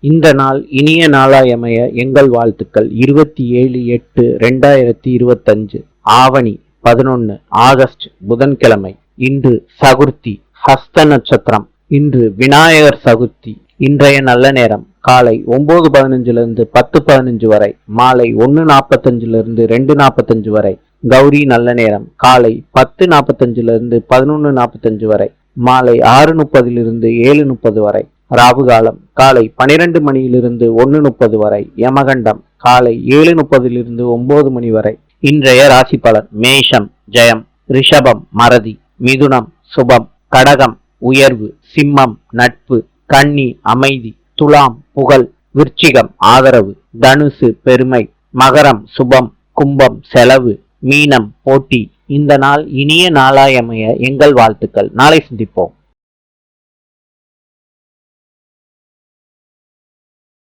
இந்த நாள் இனிய நாளாயமைய எங்கள் வாழ்த்துக்கள். இருபத்தி ஏழு எட்டு ரெண்டாயிரத்தி இருபத்தஞ்சு ஆவணி பதினொன்று ஆகஸ்ட் புதன்கிழமை. இன்று சகுர்த்தி ஹஸ்த நட்சத்திரம். இன்று விநாயகர் சகுர்த்தி இன்றைய நல்ல நேரம். காலை ஒன்பது பதினஞ்சுலேருந்து பத்து பதினஞ்சு வரை. மாலை ஒன்று நாற்பத்தஞ்சிலிருந்து ரெண்டு நாற்பத்தஞ்சு வரை. கௌரி நல்ல நேரம். காலை பத்து நாற்பத்தஞ்சிலிருந்து பதினொன்று நாற்பத்தஞ்சு வரை. மாலை ஆறு முப்பதிலிருந்து ஏழு முப்பது வரை. ராகு காலம். காலை பனிரெண்டு மணியிலிருந்து ஒன்று முப்பது வரை. யமகண்டம் காலை ஏழு முப்பதிலிருந்து ஒன்பது மணி வரை. இன்றைய ராசி பலன் மேஷம் ஜெயம் ரிஷபம் மறதி மிதுனம் சுபம் கடகம் உயர்வு சிம்மம் நட்பு கன்னி அமைதி துலாம் புகழ் விருச்சிகம் ஆதரவு தனுசு பெருமை மகரம் சுபம் கும்பம் செலவு மீனம் போட்டி. இந்த நாள் இனிய நாளாயமைய எங்கள் வாழ்த்துக்கள். நாளை சந்திப்போம்.